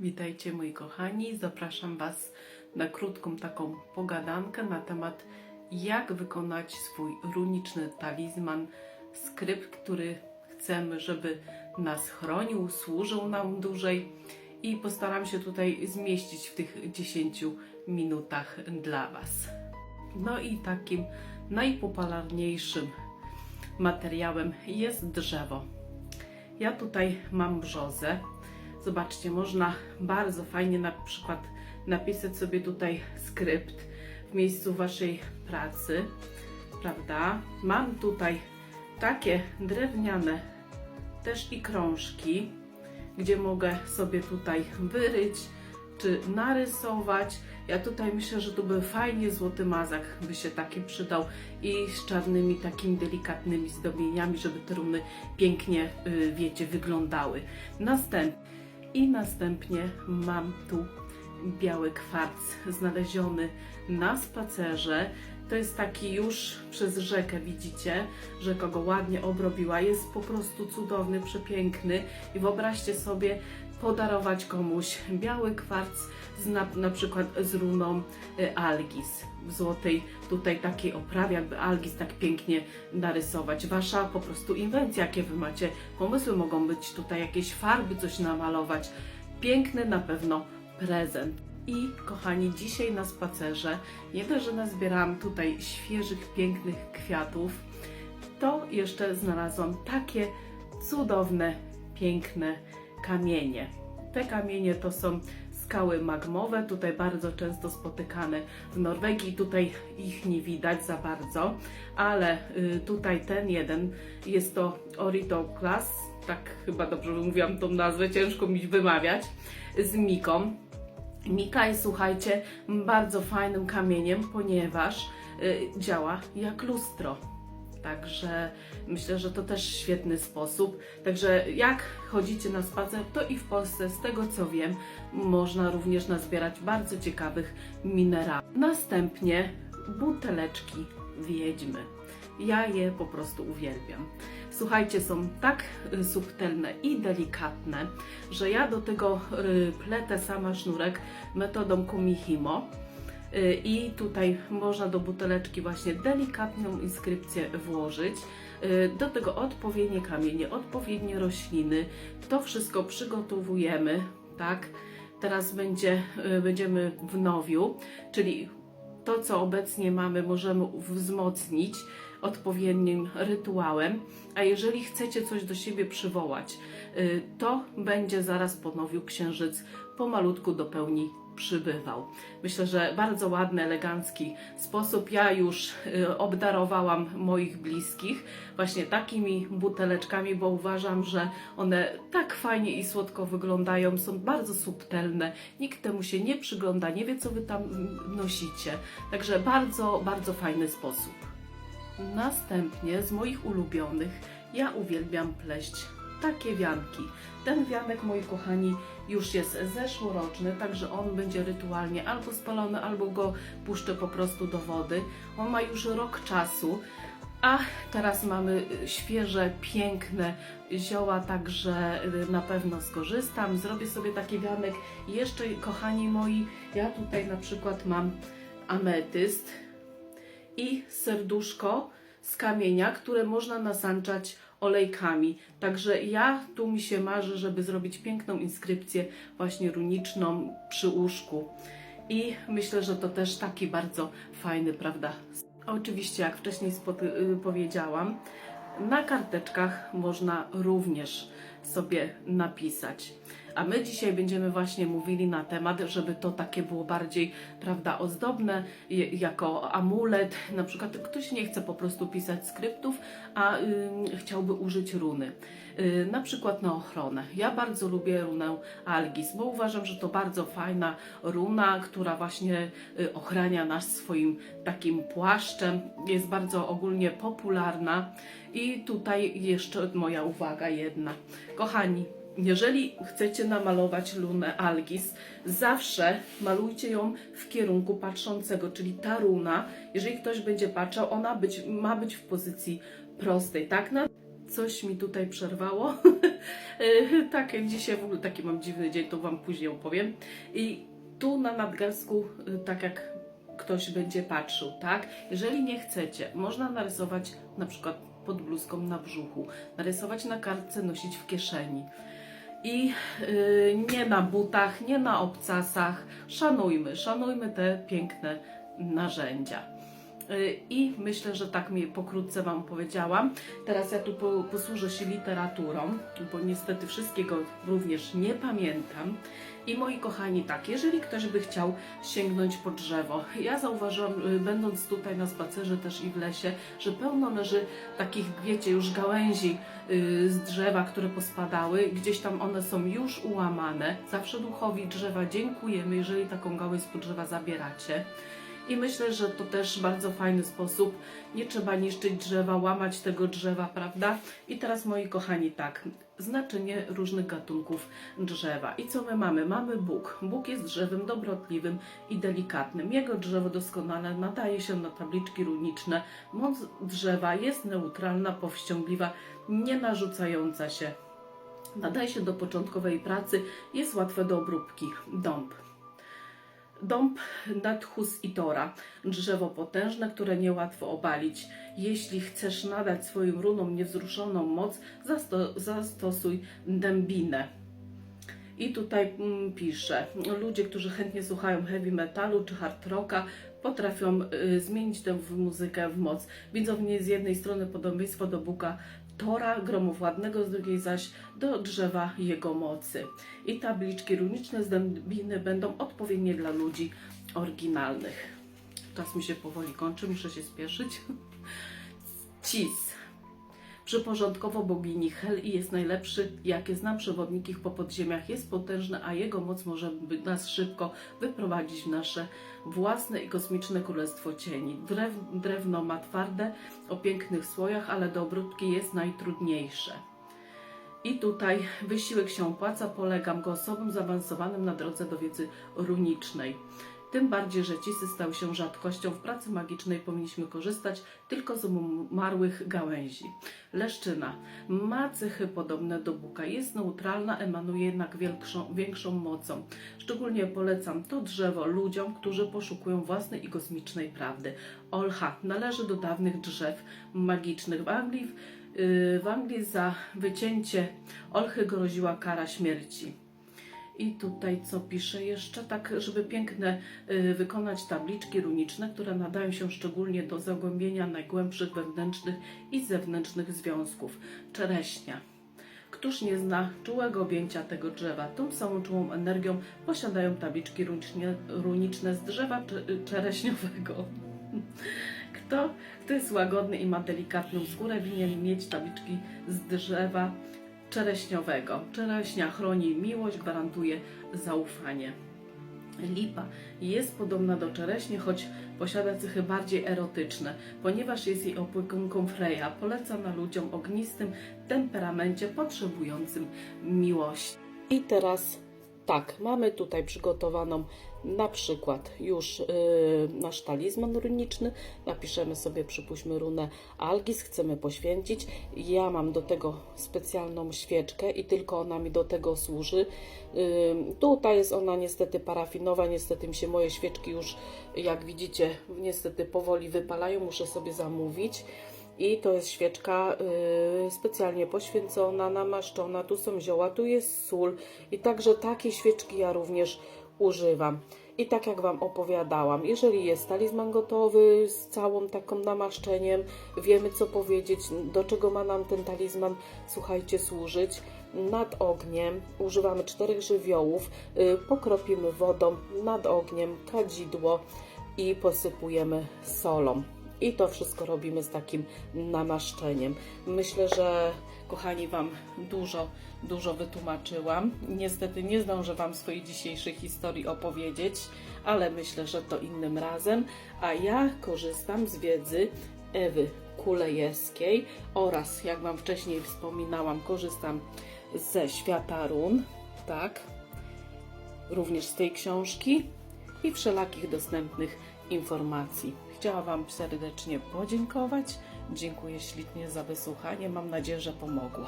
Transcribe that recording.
Witajcie moi kochani, zapraszam Was na krótką taką pogadankę na temat jak wykonać swój runiczny talizman, skrypt, który chcemy, żeby nas chronił, służył nam dłużej i postaram się tutaj zmieścić w tych 10 minutach dla Was. No i takim najpopularniejszym materiałem jest drzewo. Ja tutaj mam brzozę. Zobaczcie, można bardzo fajnie na przykład napisać sobie tutaj skrypt w miejscu waszej pracy, prawda? Mam tutaj takie drewniane też i krążki, gdzie mogę sobie tutaj wyryć czy narysować. Ja tutaj myślę, że tu by fajnie złoty mazak by się taki przydał i z czarnymi takimi delikatnymi zdobieniami, żeby te runy pięknie, y, wiecie, wyglądały. Następnie i następnie mam tu biały kwarc znaleziony na spacerze. To jest taki już przez rzekę, widzicie, rzeka go ładnie obrobiła. Jest po prostu cudowny, przepiękny. I wyobraźcie sobie, podarować komuś biały kwarc z na, na przykład z runą y, algis w złotej tutaj takiej oprawie, jakby algis tak pięknie narysować. Wasza po prostu inwencja, jakie wy macie pomysły mogą być tutaj jakieś farby, coś namalować. Piękny na pewno prezent. I kochani, dzisiaj na spacerze nie dość, że nazbierałam tutaj świeżych, pięknych kwiatów, to jeszcze znalazłam takie cudowne, piękne kamienie. Te kamienie to są skały magmowe, tutaj bardzo często spotykane w Norwegii. Tutaj ich nie widać za bardzo, ale y, tutaj ten jeden jest to Oritoklas, tak chyba dobrze wymówiłam tą nazwę, ciężko mi wymawiać, z miką. Mika jest, słuchajcie, bardzo fajnym kamieniem, ponieważ y, działa jak lustro. Także myślę, że to też świetny sposób. Także jak chodzicie na spacer, to i w Polsce, z tego co wiem, można również nazbierać bardzo ciekawych minerałów. Następnie buteleczki wiedźmy. Ja je po prostu uwielbiam. Słuchajcie, są tak y, subtelne i delikatne, że ja do tego y, pletę sama sznurek metodą kumihimo. Y, I tutaj można do buteleczki właśnie delikatną inskrypcję włożyć. Y, Do tego odpowiednie kamienie, odpowiednie rośliny. To wszystko przygotowujemy, tak? Teraz będzie, y, będziemy w nowiu, czyli to, co obecnie mamy, możemy wzmocnić odpowiednim rytuałem. A jeżeli chcecie coś do siebie przywołać, to będzie zaraz po nowiu księżyc pomalutku do pełni przybywał. Myślę, że bardzo ładny, elegancki sposób. Ja już y, obdarowałam moich bliskich właśnie takimi buteleczkami, bo uważam, że one tak fajnie i słodko wyglądają, są bardzo subtelne. Nikt temu się nie przygląda, nie wie, co wy tam nosicie. Także bardzo, bardzo fajny sposób. Następnie z moich ulubionych ja uwielbiam pleść takie wianki. Ten wianek, moi kochani, już jest zeszłoroczny, także on będzie rytualnie albo spalony, albo go puszczę po prostu do wody. On ma już rok czasu, a teraz mamy świeże, piękne zioła, także y, na pewno skorzystam. Zrobię sobie taki wianek. Jeszcze, kochani moi, ja tutaj na przykład mam ametyst i serduszko z kamienia, które można nasanczać olejkami. Także ja tu mi się marzy, żeby zrobić piękną inskrypcję właśnie runiczną przy łóżku. I myślę, że to też taki bardzo fajny, prawda? Oczywiście, jak wcześniej y, powiedziałam, na karteczkach można również sobie napisać. A my dzisiaj będziemy właśnie mówili na temat, żeby to takie było bardziej, prawda, ozdobne, jako amulet. Na przykład ktoś nie chce po prostu pisać skryptów, a ym, chciałby użyć runy. Y, na przykład na ochronę. Ja bardzo lubię runę Algis, bo uważam, że to bardzo fajna runa, która właśnie y, ochrania nas swoim takim płaszczem. Jest bardzo ogólnie popularna. I tutaj jeszcze moja uwaga jedna. Kochani, jeżeli chcecie namalować lunę Algis, zawsze malujcie ją w kierunku patrzącego, czyli ta runa, jeżeli ktoś będzie patrzał, ona być, ma być w pozycji prostej, tak? Na coś mi tutaj przerwało. Tak, dzisiaj w ogóle taki mam dziwny dzień, to Wam później opowiem. I tu na nadgarstku, tak jak ktoś będzie patrzył, tak? Jeżeli nie chcecie, można narysować na przykład pod bluzką na brzuchu, narysować na kartce, nosić w kieszeni. I y, nie na butach, nie na obcasach. Szanujmy, szanujmy te piękne narzędzia. Y, I myślę, że tak mi pokrótce Wam powiedziałam. Teraz ja tu po, posłużę się literaturą, bo niestety wszystkiego również nie pamiętam. I moi kochani, tak, jeżeli ktoś by chciał sięgnąć po drzewo, ja zauważyłam, y, będąc tutaj na spacerze też i w lesie, że pełno leży takich, wiecie, już gałęzi y, z drzewa, które pospadały, gdzieś tam one są już ułamane. Zawsze duchowi drzewa dziękujemy, jeżeli taką gałąź z drzewa zabieracie. I myślę, że to też bardzo fajny sposób. Nie trzeba niszczyć drzewa, łamać tego drzewa, prawda? I teraz, moi kochani, tak, znaczenie różnych gatunków drzewa. I co my mamy? Mamy Bóg. Bóg jest drzewem dobrotliwym i delikatnym. Jego drzewo doskonale nadaje się na tabliczki runiczne. Moc drzewa jest neutralna, powściągliwa, nie narzucająca się. Nadaje się do początkowej pracy, jest łatwe do obróbki. Dąb. Dąb Nathus itora, drzewo potężne, które niełatwo obalić. Jeśli chcesz nadać swoim runom niewzruszoną moc, zasto- zastosuj dębinę. I tutaj mm, pisze, ludzie, którzy chętnie słuchają heavy metalu czy hard rocka, potrafią y, zmienić tę muzykę w moc. Widzą w niej z jednej strony podobieństwo do Buka Tora, gromowładnego, z drugiej zaś do drzewa jego mocy. I tabliczki runiczne z dębiny będą odpowiednie dla ludzi oryginalnych. Czas mi się powoli kończy, muszę się spieszyć. Cis. Przyporządkowo bogini Hel i jest najlepszy, jakie znam przewodnik ich po podziemiach. Jest potężny, a jego moc może nas szybko wyprowadzić w nasze własne i kosmiczne królestwo cieni. Drew, drewno ma twarde, o pięknych słojach, ale do obróbki jest najtrudniejsze. I tutaj wysiłek się opłaca, polegam go osobom zaawansowanym na drodze do wiedzy runicznej. Tym bardziej, że cisy stały się rzadkością. W pracy magicznej powinniśmy korzystać tylko z umarłych gałęzi. Leszczyna ma cechy podobne do buka. Jest neutralna, emanuje jednak większą, większą mocą. Szczególnie polecam to drzewo ludziom, którzy poszukują własnej i kosmicznej prawdy. Olcha należy do dawnych drzew magicznych. W Anglii, w Anglii za wycięcie olchy groziła kara śmierci. I tutaj co pisze jeszcze, tak żeby piękne y, wykonać tabliczki runiczne, które nadają się szczególnie do zagłębienia najgłębszych wewnętrznych i zewnętrznych związków. Czereśnia. Któż nie zna czułego objęcia tego drzewa? Tą samą czułą energią posiadają tabliczki runiczne z drzewa cze- czereśniowego. Kto, kto jest łagodny i ma delikatną skórę, winien mieć tabliczki z drzewa czereśniowego. Czereśnia chroni miłość, gwarantuje zaufanie. Lipa jest podobna do czereśni, choć posiada cechy bardziej erotyczne, ponieważ jest jej opiekunką Freya. Polecana ludziom ognistym temperamencie potrzebującym miłości. I teraz tak, mamy tutaj przygotowaną na przykład już yy, nasz talizman runiczny. Napiszemy sobie, przypuśćmy runę Algis, chcemy poświęcić. Ja mam do tego specjalną świeczkę i tylko ona mi do tego służy. Yy, tutaj jest ona niestety parafinowa, niestety mi się moje świeczki już, jak widzicie, niestety powoli wypalają, muszę sobie zamówić. I to jest świeczka y, specjalnie poświęcona, namaszczona. Tu są zioła, tu jest sól. I także takie świeczki ja również używam. I tak jak Wam opowiadałam, jeżeli jest talizman gotowy z całą taką namaszczeniem, wiemy co powiedzieć, do czego ma nam ten talizman, słuchajcie, służyć. Nad ogniem używamy czterech żywiołów, y, pokropimy wodą, nad ogniem kadzidło i posypujemy solą. I to wszystko robimy z takim namaszczeniem. Myślę, że kochani Wam dużo, dużo wytłumaczyłam. Niestety nie zdążę Wam swojej dzisiejszej historii opowiedzieć, ale myślę, że to innym razem. A ja korzystam z wiedzy Ewy Kulejewskiej oraz, jak Wam wcześniej wspominałam, korzystam ze świata run, tak, również z tej książki i wszelakich dostępnych informacji. Chciałam Wam serdecznie podziękować. Dziękuję ślicznie za wysłuchanie. Mam nadzieję, że pomogło.